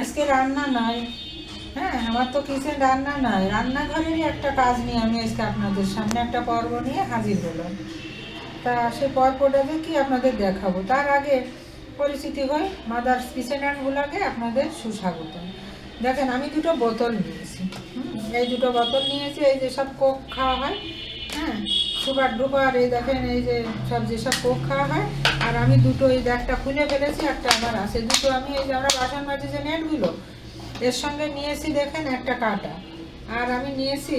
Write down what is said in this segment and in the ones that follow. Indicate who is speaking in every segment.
Speaker 1: আজকে রান্না নাই। হ্যাঁ আমার তো কিচেন রান্না নাই। রান্নাঘরেরই একটা কাজ নিয়ে আমি আজকে আপনাদের সামনে একটা পর্ব নিয়ে হাজির হলাম। তা সেই পর্বটা কি আপনাদের দেখাবো। তার আগে পরিচিতি হয় মাদার্স কিচেন অ্যান্ড ব্লগে আপনাদের সুস্বাগত। দেখেন, আমি দুটো বোতল নিয়েছি। এই দুটো বোতল নিয়েছি, এই যে সব কোক খাওয়া হয়। হ্যাঁ সুগার ডুবার এই দেখেন, এই যে সব যেসব কোক খাওয়া হয়, আর আমি দুটো এই একটা খুলে ফেলেছি, একটা আমার আছে। দুটো আমি এই যে আমরা বাসন মাঝে যে নেটগুলো, এর সঙ্গে নিয়েছি, দেখেন, একটা কাটা। আর আমি নিয়েছি,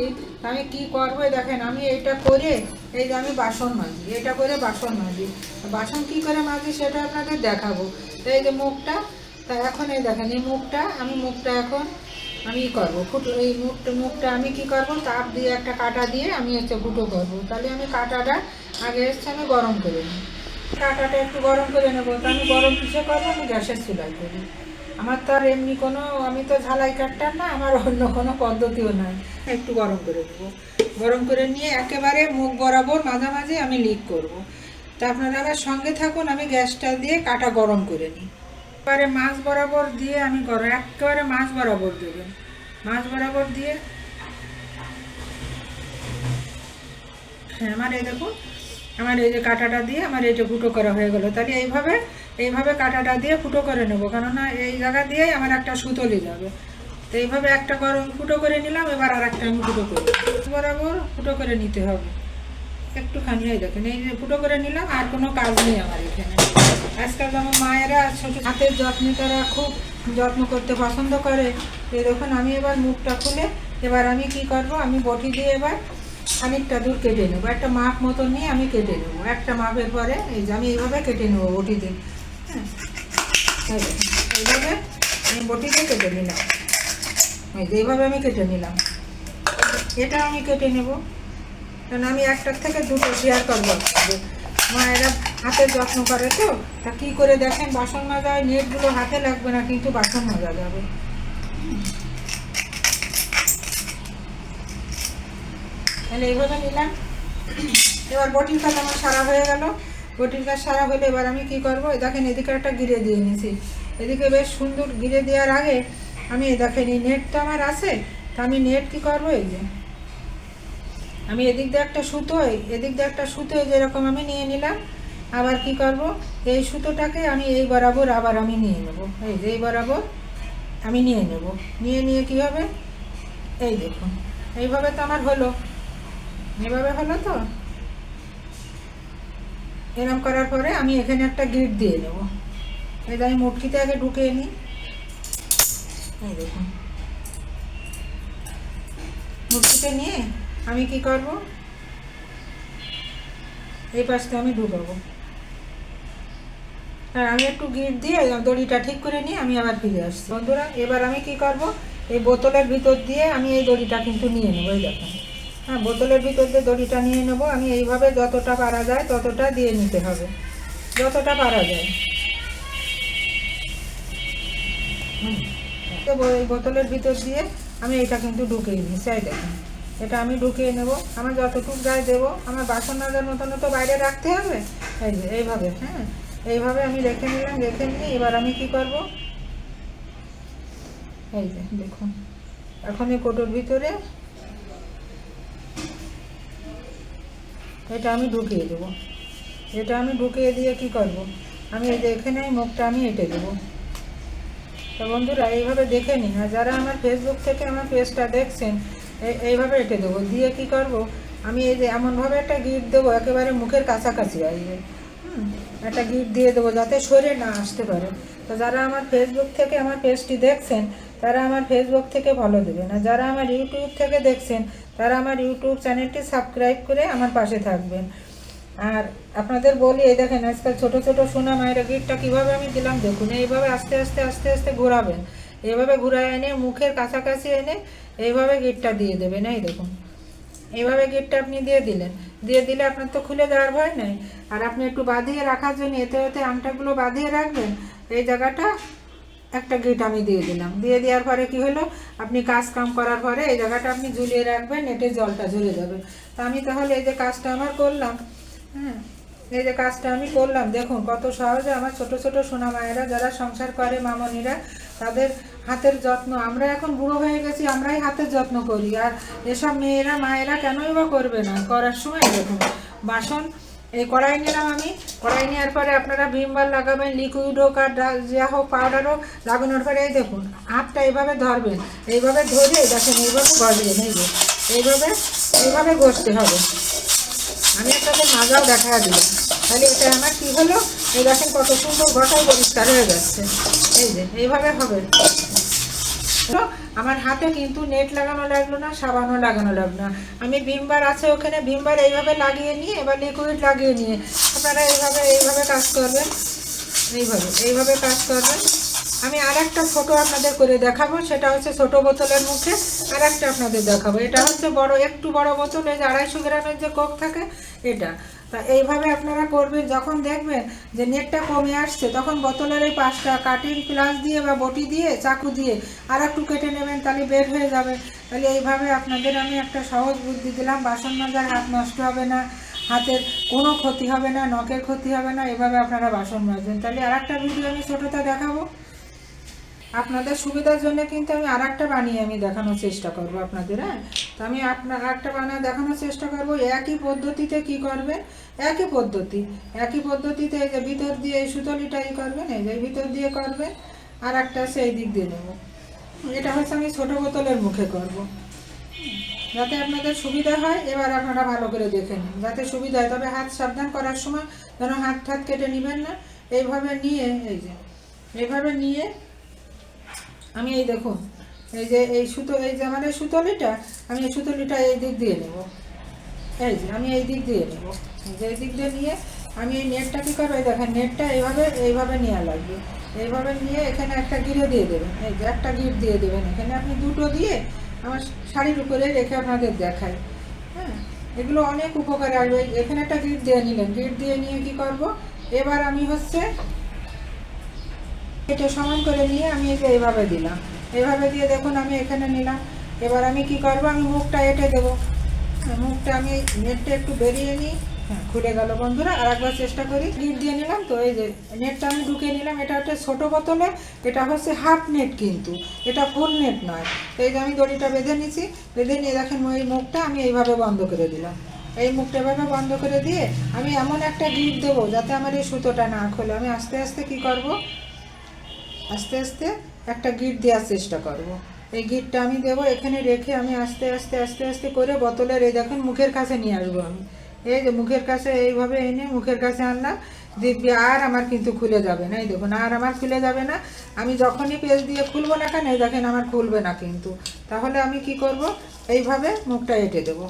Speaker 1: আমি কি করব দেখেন, আমি এটা করে, এই যে আমি বাসন মাজি এটা করে বাসন মাজি। বাসন কি করে মাজি, সেটা আপনাদের দেখাবো। এই যে মুখটা, তা এখন এই দেখেন, এই মুখটা, আমি মুখটা এখন আমি ই করব। ফুটো এই মুখটা মুখটা আমি কি করব? তাপ দিয়ে একটা কাটা দিয়ে আমি হচ্ছে ফুটো করব। তাহলে আমি কাটাটা আগে এসছে আমি গরম করে নিই কাটাটা একটু গরম করে নেব। তো আমি গরম কিসে করব? আমি গ্যাসের চুলায় করি আমার তো আর এমনি কোনো, আমি তো ঝালাই কাটতাম না, আমার অন্য কোনো পদ্ধতিও নাই। একটু গরম করে নেব। গরম করে নিয়ে একেবারে মুখ বরাবর মাঝামাঝি আমি লিক করব। তা আপনারা সঙ্গে থাকুন, আমি গ্যাসটা দিয়ে কাটা গরম করে নিই। এবারে মাছ বরাবর দিয়ে আমি গরম একেবারে মাছ বরাবর দেবেন মাছ বরাবর দিয়ে হ্যাঁ আমার এই দেখুন, আমার এই যে কাঁটাটা দিয়ে আমার এই যে ফুটো করা হয়ে গেলো। তাহলে এইভাবে এইভাবে কাঁটাটা দিয়ে ফুটো করে নেব, কেননা এই জায়গা দিয়েই আমার একটা সুতলি যাবে। তো এইভাবে একটা গরম ফুটো করে নিলাম, এবার আর একটা আমি ফুটো করি বরাবর ফুটো করে নিতে হবে। একটুখানি, এই দেখেন, এই ফুটো করে নিলাম, আর কোনো কাজ নেই আমার এখানে। আজকাল যেমন মায়েরা ছোটো হাতের যত্নে তারা খুব যত্ন করতে পছন্দ করে। এই দেখুন, আমি এবার মুখটা খুলে, এবার আমি কি করব? আমি বটি দিয়ে এবার খানিকটা দূর কেটে নেব। একটা মাপ মতো নিয়ে আমি কেটে নেব। একটা মাপের পরে এই যে আমি এইভাবে কেটে নেব বটিতে। হ্যাঁ এইভাবে আমি বটি দিয়ে কেটে নিলাম। এই যে এইভাবে আমি কেটে নিলাম। এটা আমি কেটে নেব। কারণ আমি একটার থেকে দুটো শেয়ার করব। মায়েরা হাতের যত্ন করে তো? তা কী করে দেখেন? বাসন মাজা হয় নেটগুলো হাতে লাগবে না, কিন্তু বাসন মাজা যাবে। তাহলে এইভাবে নিলাম। এবার বটির কাজ আমার সারা হয়ে গেল। বটির কাজ সারা হলে এবার আমি কি করব? দেখেন, এদিকে একটা গিরে দিয়ে নিয়েছি এদিকে বেশ সুন্দর গিরে দেওয়ার আগে আমি দেখেন, এই নেট তো আমার আছে। তা আমি নেট কি করব? এই যে। আমি এদিক দিয়ে একটা সুতো এদিক দিয়ে একটা সুতো যেরকম আমি নিয়ে নিলাম। আবার কি করব? এই সুতোটাকে আমি এই বরাবর আবার আমি নিয়ে নেব। এই যে এই বরাবর আমি নিয়ে নেব। নিয়ে নিয়ে কি হবে? এই দেখুন, এইভাবে তো আমার হলো। এভাবে হলো তো? এরম করার পরে আমি এখানে একটা গিট দিয়ে নেব। এই আমি মুটকিতে আগে ঢুকিয়ে নিই। এই দেখুন। মুটকিতে নিয়ে আমি কি করব? এই পাশটা আমি ঢুকাবো। আর আমি একটু গিট দিয়ে দড়িটা ঠিক করে নিয়ে আমি আবার ফিরে আসছি। বন্ধুরা, এবার আমি কি করব? এই বোতলের ভিতর দিয়ে আমি এই দড়িটা কিন্তু নিয়ে নেব, এই দেখেন হ্যাঁ বোতলের ভিতর দিয়ে দড়িটা নিয়ে নেব। আমি এইভাবে যতটা পারা যায় ততটা দিয়ে নিতে হবে। যতটা পারা যায়। বোতলের ভিতর দিয়ে আমি এটা কিন্তু ঢুকিয়ে নিই চাই দেখুন এটা আমি ঢুকিয়ে নেব। আমার যতটুকু গায়ে দেবো, আমার বাসন মাজার মতন তো বাইরে রাখতে হবে? এই যে, এইভাবে হ্যাঁ। এইভাবে আমি রেখে নিলাম রেখে নিয়ে এবার আমি কি করব? এই যে দেখুন। এখন এই কোটোর ভিতরে এটা আমি ঢুকিয়ে দেবো। এটা আমি ঢুকিয়ে দিয়ে কি করব? আমি এই যে এখানে মুখটা আমি এঁটে দেবো। তো বন্ধুরা এইভাবে দেখে নিন। আর যারা আমার ফেসবুক থেকে আমার পেজটা দেখছেন এই- এইভাবে এঁটে দেবো। দিয়ে কি করব? আমি এই যে এমনভাবে একটা গিট দেবো একেবারে মুখের কাছাকাছি আসবে। হুম, একটা গিফট দিয়ে দেবো যাতে সরে না আসতে পারে। তো যারা আমার ফেসবুক থেকে আমার পেজটি দেখছেন, তারা আমার ফেসবুক থেকে ফলো দেবেন। আর যারা আমার ইউটিউব থেকে দেখছেন, তারা আমার ইউটিউব চ্যানেলটি সাবস্ক্রাইব করে আমার পাশে থাকবেন। আর আপনাদের বলি, এই দেখেন আজকাল ছোট ছোট সোনা মায়ের গিটটা কীভাবে আমি দিলাম, দেখুন, এইভাবে আস্তে আস্তে আস্তে আস্তে ঘোরাবেন। এইভাবে ঘুরায় এনে, মুখের কাছাকাছি এনে, এইভাবে গিটটা দিয়ে দেবেন, এই দেখুন। এইভাবে গিটটা আপনি দিয়ে দিলেন। দিয়ে দিলে আপনার তো খুলে দেওয়ার ভয় নেই। আর আপনি একটু বাঁধিয়ে রাখার জন্য এতে এতে আংটাগুলো বাঁধিয়ে রাখবেন, এই জায়গাটা একটা গিট আমি দিয়ে দিলাম। দিয়ে দেওয়ার পরে কি হলো? আপনি কাজ কাম করার পরে এই জায়গাটা আপনি ঝুলিয়ে রাখবেন নেটে জলটা ঝরে যাবে। তা আমি তাহলে এই যে কাজটা আমার করলাম হ্যাঁ এই যে কাজটা আমি করলাম, দেখুন কত সহজে আমার ছোট ছোট সোনা মায়েরা যারা সংসার করে, মামনিরা, তাদের হাতের যত্ন। আমরা এখন বুড়ো হয়ে গেছি, আমরাই হাতের যত্ন করি। আর এসব মেয়েরা, মায়েরা কেনই বা করবে না? করার সময় দেখুন, বাসন, এই কড়াই নিলাম আমি। কড়াই নেওয়ার পরে আপনারা ভিমবার লাগাবেন লিকুইড হোক আর যা হোক পাউডার হোক, লাগানোর পরে এই দেখুন, হাতটা এইভাবে ধরবেন। এইভাবে ধরে, দেখেন এইভাবে গজবেন এই এইভাবে এইভাবে ঘষতে হবে। আমি আপনাদের মাজাও দেখা দিলাম। তাহলে এটা আমার কি হলো? এই দেখেন কত সুন্দর ঘটাই পরিষ্কার হয়ে যাচ্ছে। এই যে, এইভাবে হবে। আমার হাতে কিন্তু নেট লাগানো লাগল না, সাবানও লাগানো লাগল না। আমি ভিমবার আছে ওখানে, ভিমবার এইভাবে লাগিয়ে নিয়ে, এবার লিকুইড লাগিয়ে নিয়ে। আপনারা এইভাবে এইভাবে কাজ করবেন। এইভাবে এইভাবে কাজ করবেন। আমি আর একটা ছোটো আপনাদের করে দেখাবো, সেটা হচ্ছে ছোট বোতলের মুখে আর একটা আপনাদের দেখাবো। এটা হচ্ছে বড়, একটু বড় বোতল, এই যে আড়াইশো গ্রামের যে কোক থাকে, এটা। তা এইভাবে আপনারা করবেন, যখন দেখবেন যে নেটটা কমে আসছে, তখন বোতলের এই পাঁচটা কাটিং প্লাস দিয়ে বা বটি দিয়ে, চাকু দিয়ে আর একটু কেটে নেবেন, তাহলে বের হয়ে যাবে। তাহলে এইভাবে আপনাদের আমি একটা সহজ বুদ্ধি দিলাম, বাসন মাজার হাত নষ্ট হবে না, হাতের কোনো ক্ষতি হবে না, নখের ক্ষতি হবে না, এভাবে আপনারা বাসন মাজবেন। তাহলে আর একটা ভিডিও আমি ছোটোটা দেখাবো। আপনাদের সুবিধার জন্য কিন্তু আমি আর একটা বানিয়ে আমি দেখানোর চেষ্টা করব আপনাদের হ্যাঁ? তো আমি আপনার একটা বানিয়ে দেখানোর চেষ্টা করব। একই পদ্ধতিতে কি করবেন? একই পদ্ধতি। একই পদ্ধতিতে এই যে ভিতর দিয়ে এই সুতলিটা ই করবেন, এই যে ভিতর দিয়ে করবেন আর একটা সেই দিক দিয়ে নেব। এটা হচ্ছে আমি ছোটো বোতলের মুখে করব। যাতে আপনাদের সুবিধা হয়, এবার আপনারা ভালো করে দেখে নিন। যাতে সুবিধা হয়, তবে হাত সাবধান করার সময় যেন হাত ঠাত কেটে নেবেন না। এইভাবে নিয়ে, এই যে, এইভাবে নিয়ে আমি এই দেখুন এই যে, এই সুতো, এই যে আমার এই সুতলিটা আমি এই সুতলিটা এই দিক দিয়ে নেব। এই যে, আমি এই দিক দিয়ে নেব। যে দিক দিয়ে নিয়ে আমি এই নেটটা কী করব? দেখেন, নেটটা এইভাবে এইভাবে নেওয়া লাগবে। এইভাবে নিয়ে এখানে একটা গিরে দিয়ে দেবেন। এই যে, একটা গিট দিয়ে দেবেন। এখানে আপনি দুটো দিয়ে আমার শাড়ির উপরে রেখে আপনাদের দেখাই। হ্যাঁ এগুলো অনেক উপকারে আসবে। এখানে একটা গিট দিয়ে নিলেন। গিট দিয়ে নিয়ে কি করব? এবার আমি হচ্ছে এটা সমান করে নিয়ে আমি যে এইভাবে দিলাম। এইভাবে দিয়ে দেখুন আমি এখানে নিলাম। এবার আমি কি করব? আমি মুখটা এঁটে দেবো। মুখটা আমি নেটটা একটু বেরিয়ে নিই। হ্যাঁ খুলে গেল বন্ধুরা। আর একবার চেষ্টা করি। গিট দিয়ে নিলাম তো, এই যে নেটটা আমি ঢুকিয়ে নিলাম। এটা হচ্ছে ছোটো বোতলে। এটা হচ্ছে হাফ নেট কিন্তু। এটা ফুল নেট নয়। তো এই যে আমি দড়িটা বেঁধে নিয়েছি বেঁধে নিয়ে দেখেন ওই মুখটা আমি এইভাবে বন্ধ করে দিলাম। এই মুখটা এভাবে বন্ধ করে দিয়ে আমি এমন একটা গিট দেবো যাতে আমার এই সুতোটা না খোলে। আমি আস্তে আস্তে কি করব? আস্তে আস্তে একটা গিট দেওয়ার চেষ্টা করব। এই গিটটা আমি দেবো, এখানে রেখে আমি আস্তে আস্তে আস্তে আস্তে করে বোতলের এই দেখুন, মুখের কাছে নিয়ে আসব আমি। এই যে মুখের কাছে এইভাবে এনে মুখের কাছে আনলাম দিব্যি আর আমার কিন্তু খুলে যাবে না। এই দেখুন, আর আমার খুলে যাবে না। আমি যখনই পেজ দিয়ে খুলবো না কেন, এই দেখেন আমার খুলবে না কিন্তু। তাহলে আমি কি করব? এইভাবে মুখটা এঁটে দেবো।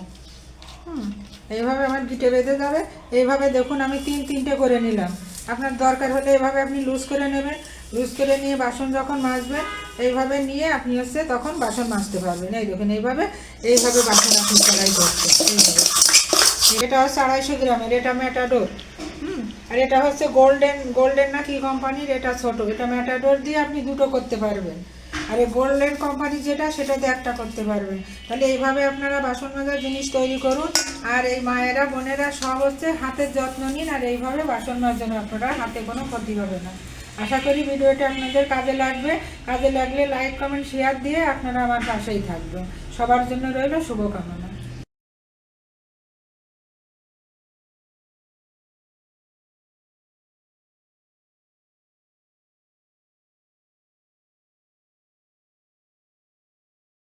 Speaker 1: হুম, এইভাবে আমার গিটে বেঁধে যাবে। এইভাবে দেখুন, আমি তিন তিনটে করে নিলাম। আপনার দরকার হলে এভাবে আপনি লুজ করে নেবেন। লুজ করে নিয়ে বাসন যখন মাজবেন, এইভাবে নিয়ে আপনি হচ্ছে তখন বাসন মাজতে পারবেন। এই দেখুন, এইভাবে এইভাবে বাসন আপনি চড়াই করছে এইভাবে। এটা হচ্ছে আড়াইশো গ্রামের, এটা ম্যাটাডোর। হুম? আর এটা হচ্ছে গোল্ডেন গোল্ডেন না কি কোম্পানির? এটা ছোট। এটা ম্যাটাডোর দিয়ে আপনি দুটো করতে পারবেন। আর এই গোল্ডেন কোম্পানি যেটা, সেটাতে একটা করতে পারবেন। তাহলে এইভাবে আপনারা বাসন মাজার জিনিস তৈরি করুন। আর এই মায়েরা, বোনেরা সব হচ্ছে হাতের যত্ন নিন, আর এইভাবে বাসন মাজন আপনারা হাতে কোনো ক্ষতি হবে না। আশা করি ভিডিওটা আপনাদের কাজে লাগবে। কাজে লাগলে লাইক কমেন্ট শেয়ার দিয়ে আপনারা আমার পাশেই থাকবেন। সবার জন্য রইল শুভকামনা।